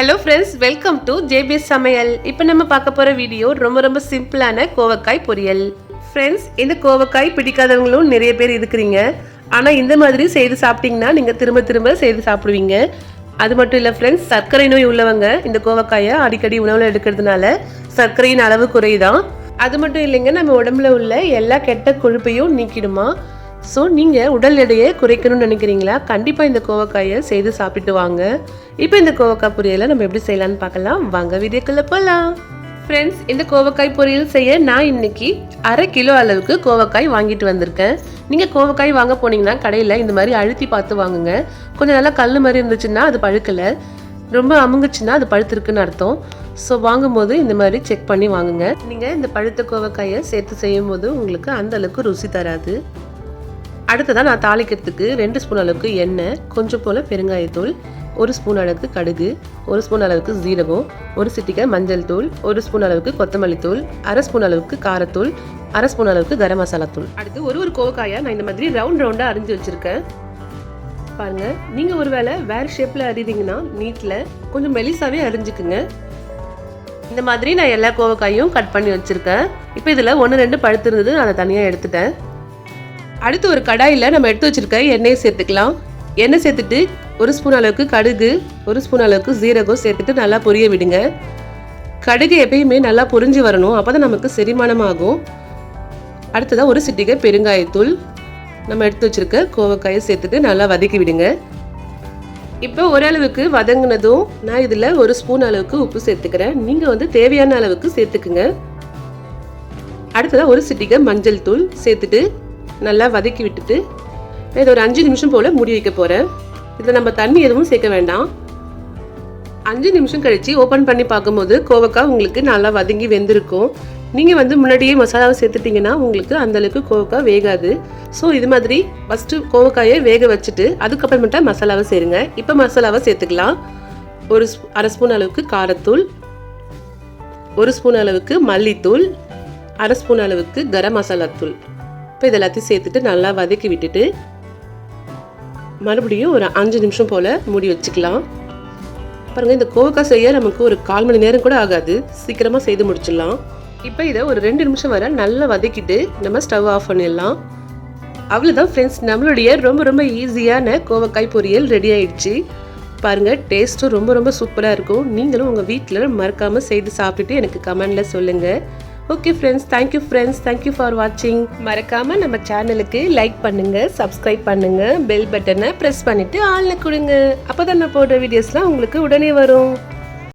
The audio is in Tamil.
Hello friends welcome to JBS சமையல் இப்போ நம்ம பார்க்க போகிற வீடியோ ரொம்ப ரொம்ப சிம்பிளான கோவக்காய் பொரியல். ஃப்ரெண்ட்ஸ் இந்த கோவக்காய் பிடிக்காதவங்களும் நிறைய பேர் இருக்கிறீங்க. ஆனால் இந்த மாதிரி செய்து சாப்பிட்டீங்கன்னா நீங்கள் திரும்ப திரும்ப செய்து சாப்பிடுவீங்க. அது மட்டும் இல்லை ஃப்ரெண்ட்ஸ் சர்க்கரை நோய் உள்ளவங்க இந்த கோவக்காயை அடிக்கடி உணவில் எடுக்கிறதுனால சர்க்கரையின் அளவு குறையுதான். அது மட்டும் இல்லைங்க நம்ம உடம்புல உள்ள எல்லா கெட்ட கொழுப்பையும் நீக்கிடுமா. ஸோ நீங்கள் உடல் எடையை குறைக்கணும்னு நினைக்கிறீங்களா? கண்டிப்பாக இந்த கோவக்காயை செய்து சாப்பிட்டு வாங்க. இப்போ இந்த கோவக்காய் பொரியலை நம்ம எப்படி செய்யலாம்னு பார்க்கலாம். வாங்க வீடியோக்குள்ளே போகலாம் ஃப்ரெண்ட்ஸ் இந்த கோவக்காய் பொரியல் செய்ய நான் இன்னைக்கு அரை கிலோ அளவுக்கு கோவக்காய் வாங்கிட்டு வந்திருக்கேன். நீங்கள் கோவக்காய் வாங்க போனீங்கன்னா கடையில் இந்த மாதிரி அழுத்தி பார்த்து வாங்குங்க. கொஞ்சம் நல்லா கல் மாதிரி இருந்துச்சுன்னா அது பழுக்கலை. ரொம்ப அமுங்குச்சுன்னா அது பழுத்திருக்குன்னு அர்த்தம். ஸோ வாங்கும்போது இந்த மாதிரி செக் பண்ணி வாங்குங்க. நீங்கள் இந்த பழுத்த கோவக்காயை சேர்த்து செய்யும் போது உங்களுக்கு அந்த அளவுக்கு ருசி தராது. அடுத்ததாக நான் தாளிக்கிறதுக்கு ரெண்டு ஸ்பூன் அளவுக்கு எண்ணெய் கொஞ்சம் போல் பெருங்காயத்தூள் ஒரு ஸ்பூன் அளவுக்கு கடுகு ஒரு ஸ்பூன் அளவுக்கு ஜீரகம் ஒரு சிட்டிக்காய் மஞ்சள் தூள் ஒரு ஸ்பூன் அளவுக்கு கொத்தமல்லி தூள் அரை ஸ்பூன் அளவுக்கு காரத்தூள் அரை ஸ்பூன் அளவுக்கு கரம் மசாலா தூள். அடுத்து ஒரு ஒரு கோவக்காயை நான் இந்த மாதிரி ரவுண்ட் ரவுண்டாக அரிஞ்சு வச்சுருக்கேன். பாருங்கள் நீங்கள் ஒருவேளை வேறு ஷேப்பில் அறிவிங்கன்னா நீட்டில் கொஞ்சம் மெலிசாவே அரிஞ்சுக்குங்க. இந்த மாதிரி நான் எல்லா கோவக்காயும் கட் பண்ணி வச்சுருக்கேன். இப்போ இதில் ஒன்று ரெண்டு பழுத்து இருந்தது நான் அதை தனியாக எடுத்துட்டேன். அடுத்து ஒரு கடாயில் நம்ம எடுத்து வச்சுருக்க எண்ணெயை சேர்த்துக்கலாம். எண்ணெய் சேர்த்துட்டு ஒரு ஸ்பூன் அளவுக்கு கடுகு ஒரு ஸ்பூன் அளவுக்கு ஜீரகம் சேர்த்துட்டு நல்லா பொரிய விடுங்க. கடுகு எப்பயுமே நல்லா பொரிஞ்சு வரணும். அப்போ தான் நமக்கு செரிமானம் ஆகும் அடுத்ததாக ஒரு சிட்டிகை பெருங்காயத்தூள். நம்ம எடுத்து வச்சிருக்க கோவக்காயை சேர்த்துட்டு நல்லா வதக்கி விடுங்க. இப்போ ஓரளவுக்கு வதங்கினதும் நான் இதில் ஒரு ஸ்பூன் அளவுக்கு உப்பு சேர்த்துக்கிறேன். நீங்கள் வந்து தேவையான அளவுக்கு சேர்த்துக்குங்க. அடுத்ததாக ஒரு சிட்டிகை மஞ்சள் தூள் சேர்த்துட்டு நல்லா வதக்கி விட்டுட்டு இதை ஒரு அஞ்சு நிமிஷம் போல் மூடி வைக்க போகிறேன் இதில் நம்ம தண்ணி எதுவும் சேர்க்க வேண்டாம். அஞ்சு நிமிஷம் கழித்து ஓப்பன் பண்ணி பார்க்கும்போது கோவக்காய் உங்களுக்கு நல்லா வதங்கி வெந்திருக்கும். நீங்கள் வந்து முன்னாடியே மசாலாவை சேர்த்துட்டிங்கன்னா உங்களுக்கு அந்தளவுக்கு கோவக்காய் வேகாது. ஸோ இது மாதிரி ஃபஸ்ட்டு கோவக்காயை வேக வச்சுட்டு அதுக்கப்புறமேட்டா மசாலாவை சேருங்க. இப்போ மசாலாவை சேர்த்துக்கலாம். ஒரு அரை ஸ்பூன் அளவுக்கு காரத்தூள். ஒரு ஸ்பூன் அளவுக்கு மல்லித்தூள். அரை ஸ்பூன் அளவுக்கு கரம் மசாலா தூள். இப்போ இது எல்லாத்தையும் சேர்த்துட்டு நல்லா வதக்கி விட்டுட்டு மறுபடியும் ஒரு அஞ்சு நிமிஷம் போல் மூடி வச்சுக்கலாம். பாருங்கள் இந்த கோவக்காய் செய்ய நமக்கு ஒரு கால் மணி நேரம் கூட ஆகாது. சீக்கிரமாக செய்து முடிச்சிடலாம். இப்போ இதை ஒரு ரெண்டு நிமிஷம் வரை நல்லா வதக்கிட்டு நம்ம ஸ்டவ் ஆஃப் பண்ணிடலாம். அவ்வளோதான் ஃப்ரெண்ட்ஸ் நம்மளுடைய ரொம்ப ரொம்ப ஈஸியான கோவக்காய் பொரியல் ரெடி ஆயிடுச்சு. பாருங்கள் டேஸ்ட்டும் ரொம்ப ரொம்ப சூப்பராக இருக்கும். நீங்களும் உங்கள் வீட்டில் மறக்காமல் செய்து சாப்பிட்டுட்டு எனக்கு கமெண்டில் சொல்லுங்கள் okay friends thank you friends thank you for வாட்சிங் மறக்காமல் நம்ம சேனலுக்கு லைக் பண்ணுங்கள் சப்ஸ்கிரைப் பண்ணுங்கள் பெல் பட்டனை ப்ரெஸ் பண்ணிவிட்டு ஆளில் கொடுங்க. அப்போ தான் நான் போடுற வீடியோஸ்லாம் உங்களுக்கு உடனே வரும்.